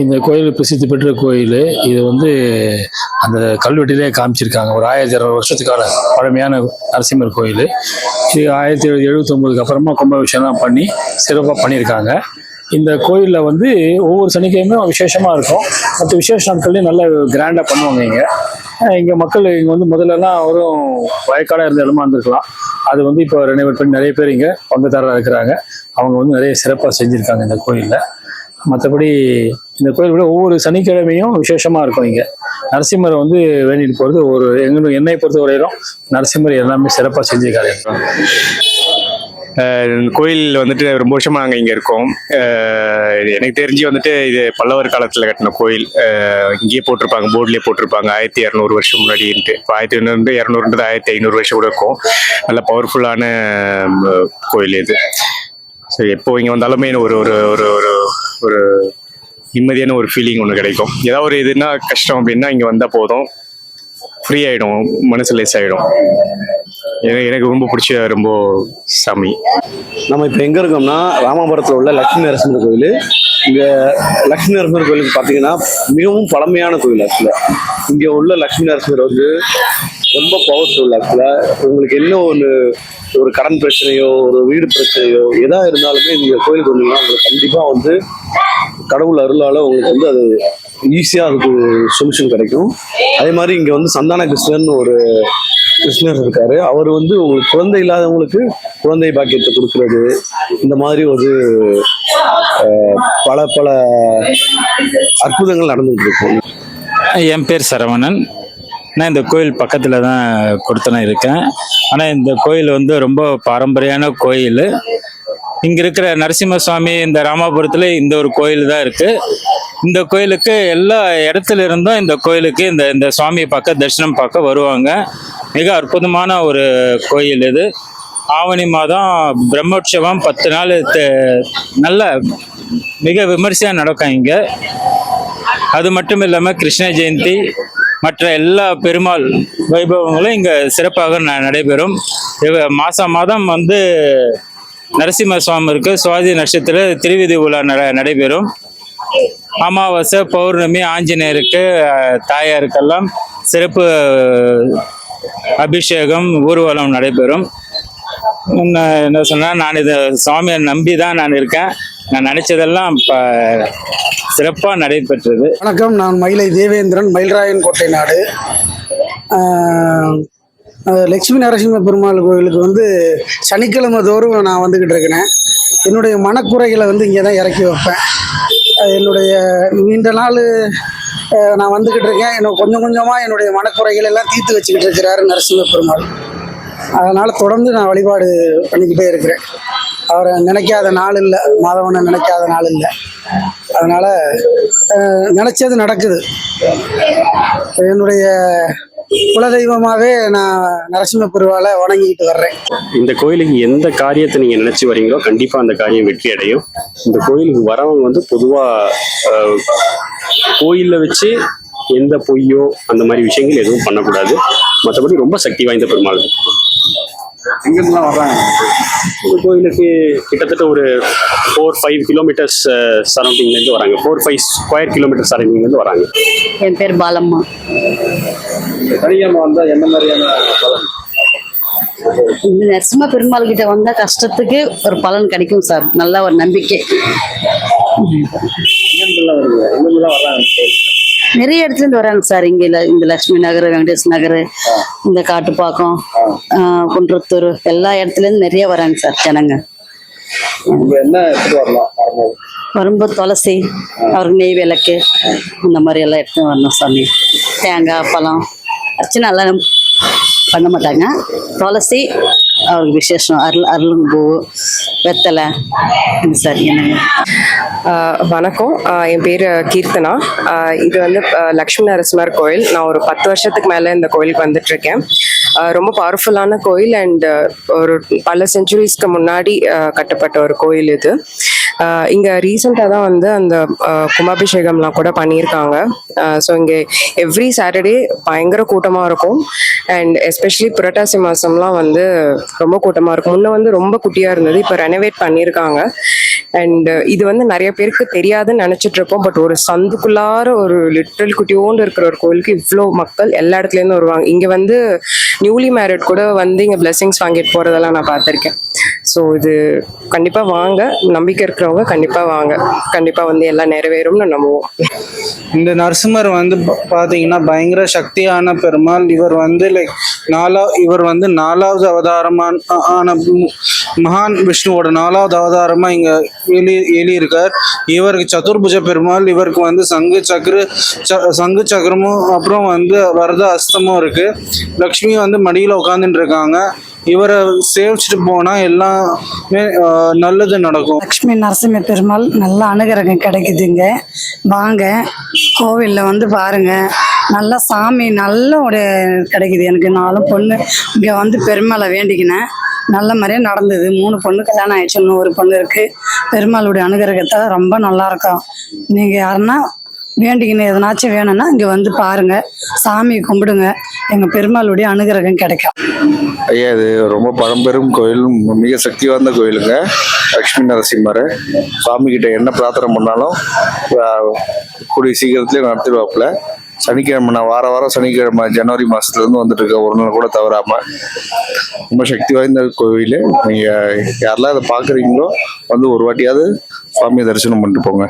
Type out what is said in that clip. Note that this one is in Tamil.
இந்த கோயில் பிரசித்தி பெற்ற கோயில். இது வந்து அந்த கல்வெட்டிலே காமிச்சிருக்காங்க. ஒரு ஆயிரத்தி இரநூறு வருஷத்துக்கான பழமையான நரசிம்மர் கோயில். இது ஆயிரத்தி எழுபத்தொம்போதுக்கு அப்புறமா கும்பாபிஷேகம் பண்ணி சிறப்பாக பண்ணியிருக்காங்க. இந்த கோயிலில் வந்து ஒவ்வொரு சனிக்கிழமையும் விசேஷமாக இருக்கும். மற்ற விசேஷ நாட்கள்லையும் நல்ல கிராண்டாக பண்ணுவாங்க இங்கே. இங்கே மக்கள் இங்கே வந்து முதல்லலாம் வரும் வயக்காடாக இருந்த இடமா இருந்திருக்கலாம். அது வந்து இப்போ ரெனோவேட் பண்ணி நிறைய பேர் இங்கே பங்குதாரராக இருக்கிறாங்க. அவங்க வந்து நிறைய சிறப்பாக செஞ்சுருக்காங்க இந்த கோயிலில். மற்றபடி இந்த கோயில் விட ஒவ்வொரு சனிக்கிழமையும் விசேஷமாக இருக்கும் இங்கே. நரசிம்மரை வந்து வேண்டிட்டு போகிறது ஒரு எங்க என்னை பொறுத்த வரையிலும் நரசிம்மர் எல்லாமே சிறப்பாக செஞ்சிருக்காரு கோயில் வந்துட்டு ரொம்ப வருஷமாக நாங்கள் இங்கே இருக்கோம். எனக்கு தெரிஞ்சு வந்துட்டு இது பல்லவர் காலத்தில் கட்டின கோயில். இங்கேயே போட்டிருப்பாங்க போர்ட்லேயே போட்டிருப்பாங்க. ஆயிரத்தி இரநூறு வருஷம் முன்னாடின்ட்டு. இப்போ ஆயிரத்தி இரநூறு இரநூறுன்றது ஆயிரத்தி ஐநூறு வருஷம் கூட இருக்கும். நல்ல பவர்ஃபுல்லான கோயில் இது. ஸோ எப்போ இங்கே வந்தாலுமே ஒரு ஒரு ஒரு ஒரு ஒரு நிம்மதியான ஒரு ஃபீலிங் ஒன்று கிடைக்கும். ஏதாவது ஒரு இதுனா கஷ்டம் அப்படின்னா இங்கே வந்தால் போதும். ஃப்ரீ ஆகிடும் மனசு லேஸ் ஆகிடும் எனக்கு எனக்கு ரொம்ப பிடிச்ச ரொம்ப சாமி. நம்ம இப்போ எங்கே இருக்கோம்னா ராமாபுரத்தில் உள்ள லட்சுமி நரசிம்மர் கோயில். இங்கே லக்ஷ்மி நரசிம்மர் கோயிலுக்கு பார்த்தீங்கன்னா மிகவும் பழமையான கோயில் ஆக்சுவலாக இங்கே உள்ள லக்ஷ்மி நரசிம்மர் வந்து ரொம்ப பவர்ஃபுல் ஆக்சுவலாக உங்களுக்கு என்ன ஒரு ஒரு கடன் பிரச்சனையோ ஒரு வீடு பிரச்சனையோ எதா இருந்தாலுமே இந்த கோயிலுக்கு வந்தீங்கன்னா உங்களுக்கு கண்டிப்பாக வந்து கடவுள் அருளால் உங்களுக்கு வந்து அது ஈஸியாக அதுக்கு சொல்யூஷன் கிடைக்கும். அதே மாதிரி இங்கே வந்து சந்தான கிருஷ்ணன் ஒரு கிருஷ்ணர் இருக்காரு. அவர் வந்து உங்களுக்கு குழந்தை இல்லாதவங்களுக்கு குழந்தை பாக்கியத்தை கொடுக்கறது. இந்த மாதிரி ஒரு பல பல அற்புதங்கள் நடந்துட்டு இருக்கும் என் பேர் சரவணன். நான் இந்த கோயில் பக்கத்தில் தான் கொடுத்தன இருக்கேன். ஆனால் இந்த கோயில் வந்து ரொம்ப பாரம்பரியான கோயில். இங்கே இருக்கிற நரசிம்ம சுவாமி இந்த ராமாபுரத்தில் இந்த ஒரு கோயில் தான் இருக்குது இந்த கோயிலுக்கு எல்லா இடத்துல இருந்தும் இந்த கோயிலுக்கு இந்த இந்த சுவாமியை பார்க்க தரிசனம் பார்க்க வருவாங்க. மிக அற்புதமான ஒரு கோயில் இது. ஆவணி மாதம் பிரம்மோற்சவம் பத்து நாள் தெ- நல்ல மிக விமர்சையாக நடக்கும் இங்கே. அது மட்டும் இல்லாமல் கிருஷ்ண ஜெயந்தி மற்ற எல்லா பெருமாள் வைபவங்களும் இங்கே சிறப்பாக ந- நடைபெறும். இவ- மாதம் வந்து நரசிம்ம சுவாமிக்கு சுவாதி நட்சத்திர திருவிதி உலா நடைபெறும். அமாவாசை பௌர்ணமி ஆஞ்சநேயருக்கு தாயாருக்கெல்லாம் சிறப்பு அபிஷேகம் ஊர்வலம் நடைபெறும். என்ன என்ன சொன்னால் நான் இதை சுவாமியை நம்பி தான் நான் இருக்கேன். நான் நினச்சதெல்லாம் இப்போ சிறப்பாக நடைபெற்றது. வணக்கம் நான் மயிலை தேவேந்திரன் மயில்ராயன் கோட்டை நாடு லக்ஷ்மி லட்சுமி நரசிம்ம பெருமாள் கோயிலுக்கு வந்து சனிக்கிழமை தோறும் நான் வந்துக்கிட்டு இருக்கிறேன். என்னுடைய மனக்குறைகளை வந்து இங்கே தான் இறக்கி வைப்பேன். என்னுடைய நீண்ட நாள் நான் வந்துக்கிட்டு இருக்கேன். எனக்கு கொஞ்சம் கொஞ்சமாக என்னுடைய மனக்குறைகள் எல்லாம் தீர்த்து வச்சுக்கிட்டு இருக்கிறாரு நரசிம்ம பெருமாள். அதனால் தொடர்ந்து நான் வழிபாடு பண்ணிக்கிட்டே இருக்கிறேன். அவரை நினைக்காத நாள் இல்லை மாதவனை நினைக்காத நாள் இல்லை. அதனால் நினச்சது நடக்குது. என்னுடைய குலதெய்வமாகவே நான் நரசிம்ம பெருவாளை வணங்கிக்கிட்டு வர்றேன். இந்த கோயிலுக்கு எந்த காரியத்தை நீங்க நினைச்சு வரீங்களோ கண்டிப்பா அந்த காரியம் வெற்றி அடையும். இந்த கோயிலுக்கு வரவங்க வந்து பொதுவா அஹ், கோயில்ல வச்சு எந்த பொய்யோ அந்த மாதிரி விஷயங்கள் எதுவும் பண்ணக்கூடாது. மற்றபடி ரொம்ப சக்தி வாய்ந்த பெருமாள். எங்கெல்லாம் வர்றாங்க? இந்த கோயிலுக்கு கிட்டத்தட்ட ஒரு ஃபோர் ஃபைவ் கிலோமீட்டர்ஸ் சரௌண்டிங்லேருந்து வராங்க. ஃபோர் ஃபைவ் ஸ்கொயர் கிலோமீட்டர் சரௌண்டிங்லேருந்து வராங்க. என் பேர் பாலம்மா. சனிக்கிழமை வந்தால் என்ன மாதிரியான பலன்? இந்த நரசிம்ம பெருமாள் கிட்ட வந்தா கஷ்டத்துக்கு ஒரு பலன் கிடைக்கும் சார். நல்ல ஒரு நம்பிக்கை. நிறைய இடத்துல இருந்து வராங்க சார். இங்க இந்த லட்சுமி நகர் வெங்கடேஷ் நகர் இந்த காட்டுப்பாக்கம் குன்றத்தூர் எல்லா இடத்துல இருந்து நிறைய வராங்க சார் ஜனங்க. எடுத்துட்டு வரும்போது. துளசி அவருக்கு நெய் விளக்கு இந்த மாதிரி எல்லாம் எடுத்து வரணும் சாமி. தேங்காய் பழம் அர்ச்சனை எல்லாம் பண்ண மாட்டாங்க. துளசி அவருக்கு விசேஷம். அருள் அருளும்பூ வெத்தலை சரி வணக்கம். என் பேர் கீர்த்தனா. இது வந்து லக்ஷ்மி நரசிம்மர் கோயில். நான் ஒரு பத்து வருஷத்துக்கு மேலே இந்த கோயிலுக்கு வந்துட்ருக்கேன் ரொம்ப பவர்ஃபுல்லான கோயில் அண்ட் ஒரு பல செஞ்சுரிஸ்க்கு முன்னாடி கட்டப்பட்ட ஒரு கோயில் இது. இங்கே ரீசெண்டாக தான் வந்து அந்த கும்பாபிஷேகம்லாம் கூட பண்ணியிருக்காங்க. ஸோ இங்கே எவ்ரி சாட்டர்டே பயங்கர கூட்டமாக இருக்கும். அண்ட் எஸ்பெஷலி புரட்டாசி மாதம்லாம் வந்து ரொம்ப கூட்டமாக இருக்கும். முன்னே வந்து ரொம்ப குட்டியாக இருந்தது இப்போ ரெனோவேட் பண்ணியிருக்காங்க. அண்ட் இது வந்து நிறைய பேருக்கு தெரியாதுன்னு நினச்சிட்ருப்போம் பட் ஒரு சந்துக்குள்ளார ஒரு லிட்ரல் குட்டியோண்டு இருக்கிற ஒரு கோயிலுக்கு இவ்வளோ மக்கள் எல்லா இடத்துலேருந்து வருவாங்க. இங்கே வந்து நியூலி மேரிட் கூட வந்து இங்கே பிளெஸிங்ஸ் வாங்கிட்டு போகிறதெல்லாம் நான் பார்த்துருக்கேன். ஸோ இது கண்டிப்பாக வாங்க. நம்பிக்கை இருக்கிறவங்க கண்டிப்பாக வாங்க. கண்டிப்பாக வந்து எல்லாம் நிறைவேறும்னு நம்புவோம். இந்த நரசிம்மர் வந்து பார்த்தீங்கன்னா பயங்கர சக்தியான பெருமாள். இவர் வந்து லைக் நாலா இவர் வந்து நாலாவது அவதாரமான ஆன மகான் விஷ்ணுவோட நாலாவது அவதாரமா இங்க எலி இருக்கார் இவருக்கு சதுர்புஜ பெருமாள் இவருக்கு வந்து சங்கு சக்கர ச- சங்கு சக்கரமும் அப்புறம் வந்து வரத அஸ்தமும் இருக்கு. லக்ஷ்மி வந்து மடியில உட்காந்துட்டு இருக்காங்க இவரை சேவிச்சுட்டு போனா எல்லாமே நல்லது நடக்கும். லக்ஷ்மி நரசிம்ம பெருமாள் நல்ல அனுகிரகம் கிடைக்குதுங்க. வாங்க கோவிலில் வந்து பாருங்க. நல்ல சாமி நல்ல ஒரு கிடைக்குது. எனக்கு நாலும் பொண்ணு. இங்கே வந்து பெருமாளை வேண்டிக்கினேன். நல்ல மாதிரியே நடந்தது. மூணு பொண்ணு கல்யாணம் ஆயிடுச்சு இன்னும் ஒரு பொண்ணு இருக்குது பெருமாளுடைய அனுகிரகத்தை ரொம்ப நல்லா இருக்கும் நீங்கள் யாருன்னா வேண்டிக்கின்னு எதனாச்சும் வேணும்னா இங்கே வந்து பாருங்க. சாமி கும்பிடுங்க. எங்கள் பெருமாளுடைய அனுகிரகம் கிடைக்கும். ஐயா இது ரொம்ப பழம்பெரும் கோயில் மிக சக்தி வாய்ந்த கோயிலுங்க. லக்ஷ்மி நரசிம்மர். சாமி கிட்ட என்ன பிரார்த்தனை பண்ணாலும் கூடிய சீக்கிரத்துலேயே நடத்திடுவாப்புல. சனிக்கிழமை நான் வார வாரம் சனிக்கிழமை ஜனவரி மாதத்துலேருந்து வந்துட்டுருக்கேன் வந்துட்டு ஒரு நாள் கூட தவறாமல் ரொம்ப சக்தி வாய்ந்த கோவில். நீங்கள் யாரெல்லாம் அதை பார்க்குறீங்களோ வந்து ஒரு வாட்டியாவது சுவாமியை தரிசனம் பண்ணிட்டு போங்க.